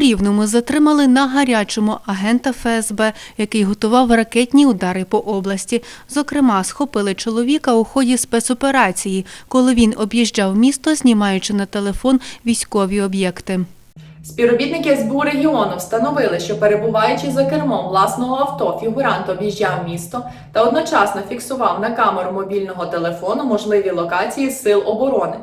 Рівному затримали на гарячому агента ФСБ, який готував ракетні удари по області. Зокрема, схопили чоловіка у ході спецоперації, коли він об'їжджав місто, знімаючи на телефон військові об'єкти. Співробітники СБУ регіону встановили, що перебуваючи за кермом власного авто, фігурант об'їжджав місто та одночасно фіксував на камеру мобільного телефону можливі локації сил оборони.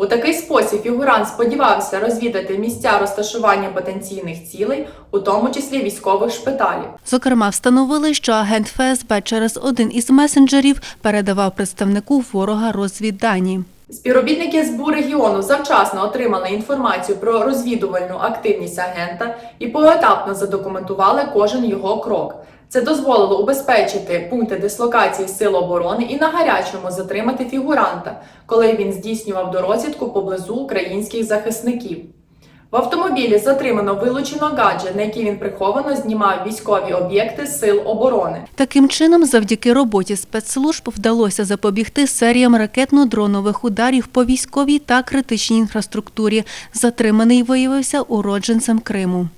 У такий спосіб фігурант сподівався розвідати місця розташування потенційних цілей, у тому числі військових шпиталів. Зокрема, встановили, що агент ФСБ через один із месенджерів передавав представнику ворога розвіддані. Співробітники СБУ регіону завчасно отримали інформацію про розвідувальну активність агента і поетапно задокументували кожен його крок. Це дозволило убезпечити пункти дислокації сил оборони і на гарячому затримати фігуранта, коли він здійснював дорозвідку поблизу українських захисників. В автомобілі затримано вилучено гаджет, на який він приховано знімав військові об'єкти сил оборони. Таким чином, завдяки роботі спецслужб вдалося запобігти серіям ракетно-дронових ударів по військовій та критичній інфраструктурі. Затриманий виявився уродженцем Криму.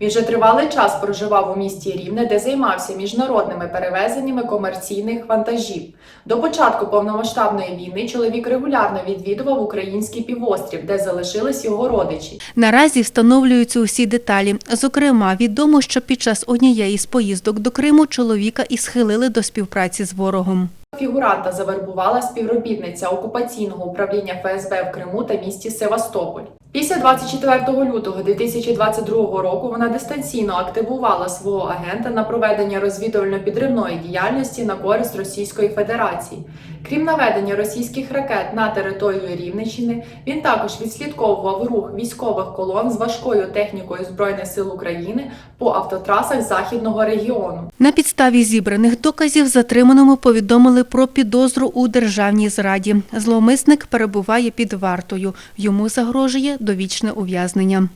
Він вже тривалий час проживав у місті Рівне, де займався міжнародними перевезеннями комерційних вантажів. До початку повномасштабної війни чоловік регулярно відвідував український півострів, де залишились його родичі. Наразі встановлюються усі деталі. Зокрема, відомо, що під час однієї з поїздок до Криму чоловіка і схилили до співпраці з ворогом. Фігуранта завербувала співробітниця окупаційного управління ФСБ в Криму та місті Севастополь. Після 24 лютого 2022 року вона дистанційно активувала свого агента на проведення розвідувально-підривної діяльності на користь Російської Федерації. Крім наведення російських ракет на територію Рівненщини, він також відслідковував рух військових колон з важкою технікою Збройних сил України по автотрасах західного регіону. На підставі зібраних доказів затриманому повідомили про підозру у державній зраді. Зловмисник перебуває під вартою. Йому загрожує довічне ув'язнення.